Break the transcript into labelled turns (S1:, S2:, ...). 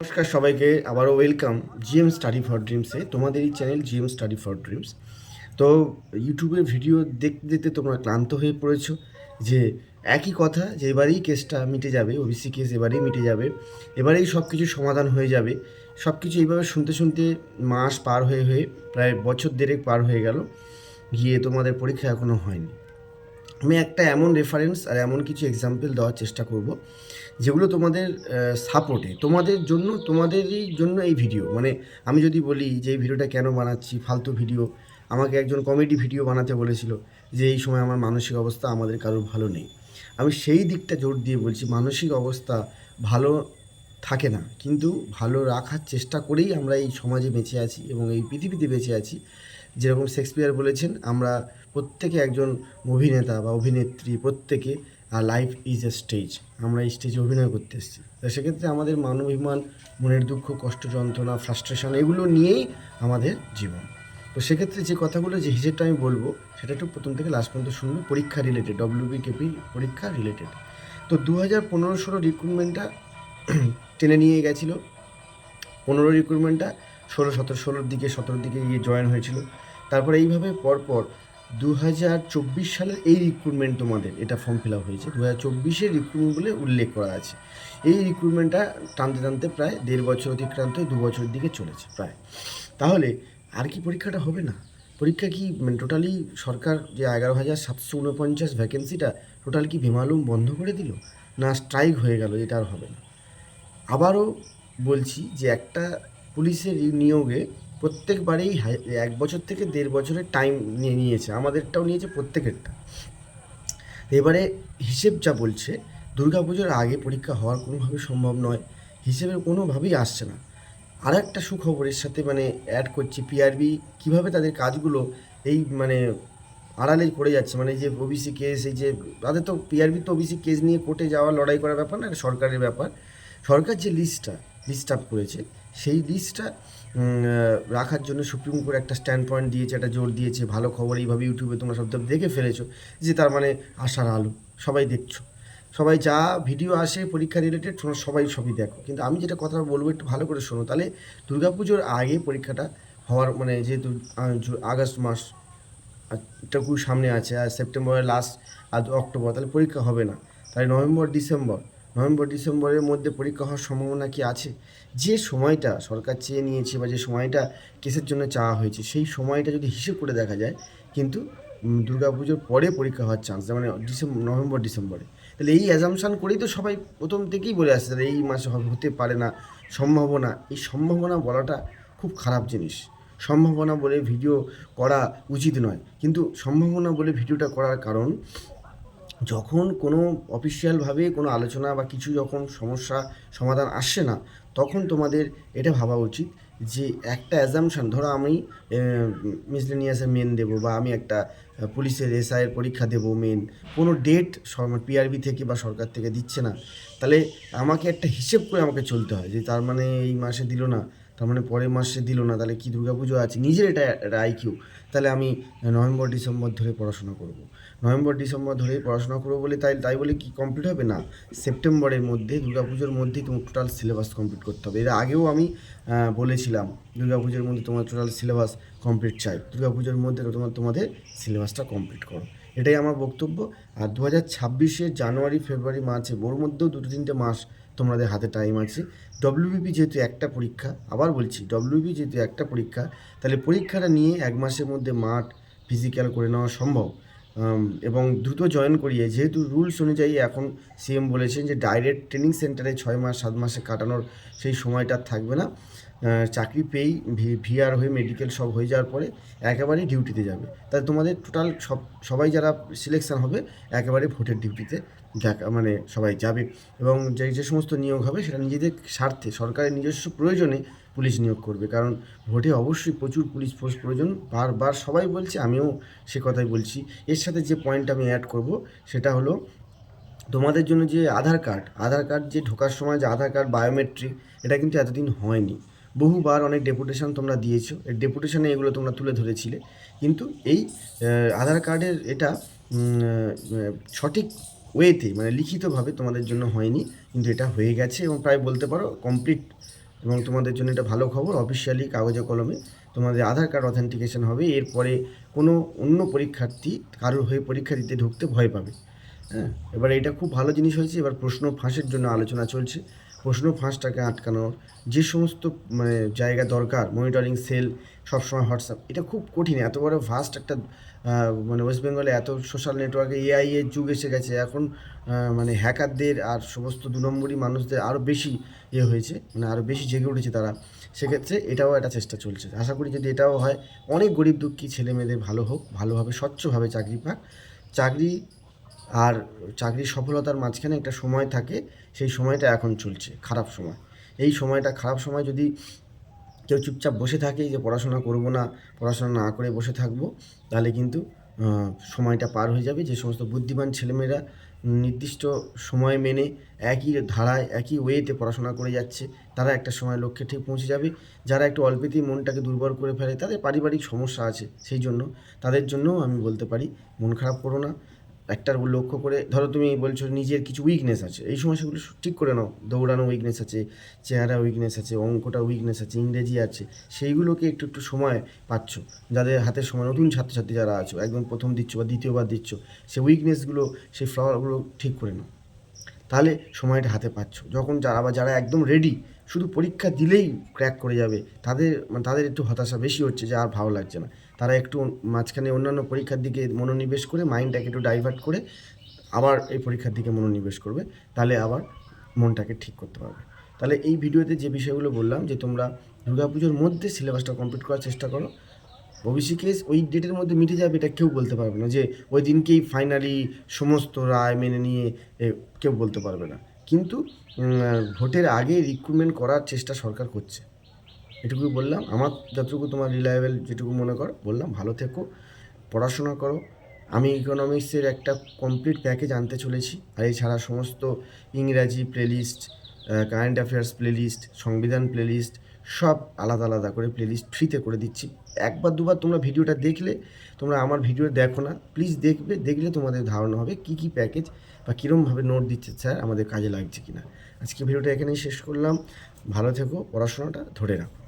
S1: নমস্কার সবাইকে, আবারও ওয়েলকাম জিএম স্টাডি ফর ড্রিমসে তোমাদের এই channel GM study for dreams তো ইউটিউবের ভিডিও দেখতে দেখতে তোমরা ক্লান্ত হয়ে পড়েছো যে একই কথা, যে এবারেই কেসটা মিটে যাবে ওবিসি কেস এবারেই মিটে যাবে, এবারেই সব কিছু সমাধান হয়ে যাবে। সব কিছু এইভাবে শুনতে শুনতে মাস পার হয়ে হয়ে প্রায় বছর দেড়েক পার হয়ে গেল, গিয়ে তোমাদের পরীক্ষা এখনও হয়নি। আমি একটা এমন রেফারেন্স আর এমন কিছু এক্সাম্পল দেওয়ার চেষ্টা করব, যেগুলো তোমাদের সাপোর্টে তোমাদের জন্য, তোমাদেরই জন্য এই ভিডিও মানে আমি যদি বলি যে এই ভিডিওটা কেন বানাচ্ছি, ফালতু ভিডিও আমাকে একজন কমেডি ভিডিও বানাতে বলেছিল যে এই সময় আমার মানসিক অবস্থা আমাদের কারোর ভালো নেই। আমি সেই দিকটা জোর দিয়ে বলছি, মানসিক অবস্থা ভালো থাকে না, কিন্তু ভালো রাখার চেষ্টা করেই আমরা এই সমাজে বেঁচে আছি এবং এই পৃথিবীতে বেঁচে আছি। যেরকম শেক্সপিয়ার বলেছেন, আমরা প্রত্যেকে একজন অভিনেতা বা অভিনেত্রী প্রত্যেকে, আর লাইফ ইজ এ স্টেজ আমরা এই স্টেজে অভিনয় করতে এসেছি। তো সেক্ষেত্রে আমাদের মানবিমান মনের দুঃখ, কষ্ট, যন্ত্রণা ফ্রাস্ট্রেশন এগুলো নিয়েই আমাদের জীবন। তো সেক্ষেত্রে যে কথাগুলো যে হিসেবটা আমি বলব, সেটা একটু প্রথম থেকে লাস্ট পর্যন্ত শুনব। পরীক্ষা রিলেটেড ডব্লিউবি কেপি পরীক্ষা রিলেটেড তো দু হাজার পনেরো ষোলো রিক্রুটমেন্টটা টেনে নিয়ে গেছিল। পনেরো রিক্রুটমেন্টটা ষোলো, সতেরো, ষোলোর দিকে, সতেরোর দিকে গিয়ে জয়েন হয়েছিল। তারপরে এইভাবে পরপর দু হাজার চব্বিশ সালের এই রিক্রুটমেন্ট তোমাদের, এটা ফর্ম ফিল আপ হয়েছে। দু হাজার চব্বিশের রিক্রুটমেন্ট বলে উল্লেখ করা আছে। এই রিক্রুটমেন্টটা টানতে টানতে প্রায় দেড় বছর অতিক্রান্ত দু বছরের দিকে চলেছে, প্রায়। তাহলে আর কি পরীক্ষাটা হবে না? পরীক্ষা কি মানে টোটালি সরকার যে এগারো হাজার সাতশো উনপঞ্চাশ ভ্যাকেন্সিটা টোটাল কি বেমালুম বন্ধ করে দিল? না স্ট্রাইক হয়ে গেল, এটা আর হবে না। আবারও বলছি যে একটা পুলিশের নিয়োগে প্রত্যেকবারেই এক বছর থেকে দেড় বছরের টাইম নিয়ে নিয়েছে, আমাদেরটাও নিয়েছে প্রত্যেকেরটা। এবারে হিসেব যা বলছে, দুর্গাপুজোর আগে পরীক্ষা হওয়ার কোনোভাবে সম্ভব নয় হিসেবে কোনোভাবেই আসছে না। আর একটা সুখবরের সাথে মানে অ্যাড করছি পিআরবি কীভাবে তাদের কাজগুলো এই মানে আড়ালে করে যাচ্ছে মানে যে ওবিসি কেস এই যে তাদের তো পিআরবি তো ওবিসি কেস নিয়ে কোর্টে যাওয়া, লড়াই করার ব্যাপার না সরকারের ব্যাপার। সরকার যে লিস্টটা লিস্ট আপ করেছে, সেই লিস্টটা রাখার জন্য সুপ্রিম কোর্ট একটা স্ট্যান্ড পয়েন্ট দিয়েছে, একটা জোর দিয়েছে, ভালো খবর এইভাবে ইউটিউবে তোমরা সব দেখে ফেলেছো, যে তার মানে আশার আলো, সবাই দেখছ। সবাই যা ভিডিও আসে পরীক্ষা রিলেটেড তোমরা সবাই সবই দেখো। কিন্তু আমি যেটা কথা বলব একটু ভালো করে শোনো, তাহলে দুর্গাপুজোর আগে পরীক্ষাটা হওয়ার মানে যেহেতু আগস্ট মাস টুকু সামনে আছে, আর সেপ্টেম্বরের লাস্ট আর অক্টোবর, তাহলে পরীক্ষা হবে না। তাহলে নভেম্বর, ডিসেম্বর নভেম্বর, ডিসেম্বরের মধ্যে পরীক্ষা হওয়ার সম্ভাবনা কি আছে? যে সময়টা সরকার চেয়ে নিয়েছে বা যে সময়টা কেসের জন্য চাওয়া হয়েছে, সেই সময়টা যদি হিসেব করে দেখা যায়, কিন্তু দুর্গাপুজোর পরে পরীক্ষা হওয়ার চান্স মানে ডিসেম্বর নভেম্বর, ডিসেম্বরে। তাহলে এই অ্যাজামশান করেই তো সবাই প্রথম থেকেই বলে আসছে, তাহলে এই মাসে হতে পারে না, সম্ভাবনা। এই সম্ভাবনা বলাটা খুব খারাপ জিনিস। সম্ভাবনা বলে ভিডিও করা উচিত নয়। কিন্তু সম্ভাবনা বলে ভিডিওটা করার কারণ যখন কোনো অফিসিয়ালভাবে কোনো আলোচনা বা কিছু যখন সমস্যা সমাধান আসছে না, তখন তোমাদের এটা ভাবা উচিত যে একটা অ্যাজামশন ধরো আমি মিসলেনিয়াসের মেন দেবো বা আমি একটা পুলিশের এসআইয়ের পরীক্ষা দেবো মেন কোনো ডেট পিআরবি থেকে বা সরকার থেকে দিচ্ছে না। তাহলে আমাকে একটা হিসেব করে আমাকে চলতে হয় যে তার মানে এই মাসে দিল না। তার মানে পরের মাসে দিল না, তাহলে কি দুর্গাপুজো আছে? নিজের এটা একটা আইকিউ তাহলে আমি নভেম্বর, ডিসেম্বর ধরে পড়াশোনা করব। নভেম্বর, ডিসেম্বর ধরেই পড়াশোনা করব বলে তাই তাই বলে কি কমপ্লিট হবে? না, সেপ্টেম্বরের মধ্যে, দুর্গাপুজোর মধ্যেই তোমার টোটাল সিলেবাস কমপ্লিট করতে হবে। এর আগেও আমি বলেছিলাম, দুর্গাপুজোর মধ্যে তোমার টোটাল সিলেবাস কমপ্লিট চাই। দুর্গাপুজোর মধ্যে তোমার, তোমাদের সিলেবাসটা কমপ্লিট করো। এটাই আমার বক্তব্য। আর দু হাজার ছাব্বিশে জানুয়ারি, ফেব্রুয়ারি, মার্চে, ওর মধ্যেও দুটো তিনটে মাস তোমাদের হাতে টাইম আছে। ডব্লিউবিপি যেহেতু একটা পরীক্ষা, আবার বলছি ডব্লিউবি যেহেতু একটা পরীক্ষা, তাহলে পরীক্ষাটা নিয়ে এক মাসের মধ্যে মাঠ ফিজিক্যাল করে নেওয়া সম্ভব। এবং দ্রুত জয়েন করিয়ে, যেহেতু রুলস অনুযায়ী এখন সিএম বলেছেন যে ডাইরেক্ট ট্রেনিং সেন্টারে ছয় মাস, সাত মাসে কাটানোর সেই সময়টা থাকবে না। চাকরি পেয়েই ভিআর হয়ে মেডিকেল সব হয়ে যাওয়ার পরে একেবারেই ডিউটিতে যাবে। তাহলে তোমাদের টোটাল সব, সবাই যারা সিলেকশান হবে, একেবারে ভোটের ডিউটিতে দেখা মানে সবাই যাবে। এবং যে যে সমস্ত নিয়োগ হবে, সেটা নিজেদের স্বার্থে, সরকারের নিজস্ব প্রয়োজনে পুলিশ নিয়োগ করবে। কারণ ভোটে অবশ্যই প্রচুর পুলিশ ফোর্স প্রয়োজন। বারবার সবাই বলছে, আমিও সে কথাই বলছি। এর সাথে যে পয়েন্ট আমি অ্যাড করব, সেটা হলো তোমাদের জন্য যে আধার কার্ড আধার কার্ড যে ঢোকার সময় যে আধার কার্ড বায়োমেট্রিক এটা কিন্তু এতদিন হয়নি। বহুবার অনেক ডেপুটেশন তোমরা দিয়েছ। এই ডেপুটেশনে এগুলো তোমরা তুলে ধরেছিলে। কিন্তু এই আধার কার্ডের এটা সঠিক ওয়েতে মানে লিখিতভাবে তোমাদের জন্য হয়নি, কিন্তু এটা হয়ে গেছে এবং প্রায় বলতে পারো কমপ্লিট এবং তোমাদের জন্য এটা ভালো খবর। অফিসিয়ালি কাগজে কলমে তোমাদের আধার কার্ড অথেন্টিকেশন হবে। এরপরে কোনো অন্য পরীক্ষার্থী কারোর হয়ে পরীক্ষা দিতে ঢুকতে ভয় পাবে। হ্যাঁ এবার এটা খুব ভালো জিনিস হয়েছে। এবার প্রশ্ন ফাঁসের জন্য আলোচনা চলছে। প্রশ্ন ফাঁসটাকে আটকানোর যে সমস্ত মানে জায়গা দরকার মনিটরিং সেল সবসময় হোয়াটসঅ্যাপ এটা খুব কঠিন। এত বড় ফাস্ট একটা মানে ওয়েস্ট বেঙ্গলে এত সোশ্যাল নেটওয়ার্কে এআই এর যুগ এসে গেছে। এখন মানে হ্যাকারদের আর সমস্ত দু নম্বরই মানুষদের আরও বেশি ইয়ে হয়েছে মানে আরও বেশি জেগে উঠেছে তারা। সেক্ষেত্রে এটাও একটা চেষ্টা চলছে। আশা করি যদি এটাও হয়, অনেক গরিব দুঃখী ছেলে মেয়েদের ভালো হোক, ভালোভাবে, স্বচ্ছভাবে চাকরি পাক। চাকরি আর চাকরির সফলতার মাঝখানে একটা সময় থাকে, সেই সময়টা এখন চলছে, খারাপ সময়। এই সময়টা খারাপ সময় যদি কেউ চুপচাপ বসে থাকে যে পড়াশোনা করব না, পড়াশোনা না করে বসে থাকব, তাহলে কিন্তু সময়টা পার হয়ে যাবে। যে সমস্ত বুদ্ধিমান ছেলেমেয়েরা নির্দিষ্ট সময় মেনে একই ধারায়, একই ওয়েতে পড়াশোনা করে যাচ্ছে, তারা একটা সময় লক্ষ্যে ঠিক পৌঁছে যাবে। যারা একটু অল্পেতেই মনটাকে দুর্বল করে ফেলে, তাদের পারিবারিক সমস্যা আছে, সেই জন্য, তাদের জন্যও আমি বলতে পারি, মন খারাপ করো না। একটার লক্ষ্য করে, ধরো তুমি বলছো নিজের কিছু উইকনেস আছে, এই সময় সেগুলো ঠিক করে নাও, দৌড়ানো উইকনেস আছে, চেহারা উইকনেস আছে, অঙ্কটা উইকনেস আছে, ইংরেজি আছে, সেইগুলোকে একটু একটু সময় পাচ্ছ, যাদের হাতে সময়, নতুন ছাত্রছাত্রী যারা আছো, একদম প্রথম দিচ্ছ বা দ্বিতীয়বার দিচ্ছ সেই উইকনেসগুলো সেই ফ্লাওয়ারগুলো ঠিক করে নাও, তাহলে সময়টা হাতে পাচ্ছ, যখন যারা আবার যারা একদম রেডি শুধু পরীক্ষা দিলেই ক্র্যাক করে যাবে, তাদের মানে তাদের একটু হতাশা বেশি হচ্ছে যে আর ভালো লাগছে না তারা একটু মাঝখানে অন্যান্য পরীক্ষার দিকে মনোনিবেশ করে মাইন্ডটাকে একটু ডাইভার্ট করে আবার এই পরীক্ষার দিকে মনোনিবেশ করবে, তাহলে আবার মনটাকে ঠিক করতে পারবে। তাহলে এই ভিডিওতে যে বিষয়গুলো বললাম, যে তোমরা দুর্গাপুজোর মধ্যে সিলেবাসটা কমপ্লিট করার চেষ্টা করো ওবিসি কেস ওই ডেটের মধ্যে মিটে যাবে এটা কেউ বলতে পারবে না যে ওই দিনকেই ফাইনালি সমস্ত রায় মেনে নিয়ে কেউ বলতে পারবে না। কিন্তু ভোটের আগে রিক্রুটমেন্ট করার চেষ্টা সরকার করছে। এটুকুই বললাম। আমার যতটুকু তোমার রিলায়েবল যেটুকু মনে করো, বললাম, ভালো থেকো, পড়াশোনা করো। আমি ইকোনমিক্সের একটা কমপ্লিট প্যাকেজ আনতে চলেছি। আর এছাড়া সমস্ত ইংরাজি প্লেলিস্ট কারেন্ট অ্যাফেয়ার্স প্লেলিস্ট সংবিধান প্লেলিস্ট সব আলাদা আলাদা করে প্লেলিস্ট ফ্রিতে করে দিচ্ছি। একবার দুবার তোমরা ভিডিওটা দেখলে, তোমরা আমার ভিডিও দেখো না। প্লিজ দেখবে, দেখলে তোমাদের ধারণা হবে কী কী প্যাকেজ বা কীরমভাবে নোট দিচ্ছে স্যার আমাদের কাজে লাগছে কি না আজকে ভিডিওটা এখানেই শেষ করলাম। ভালো থেকো, পড়াশোনাটা ধরে রাখো।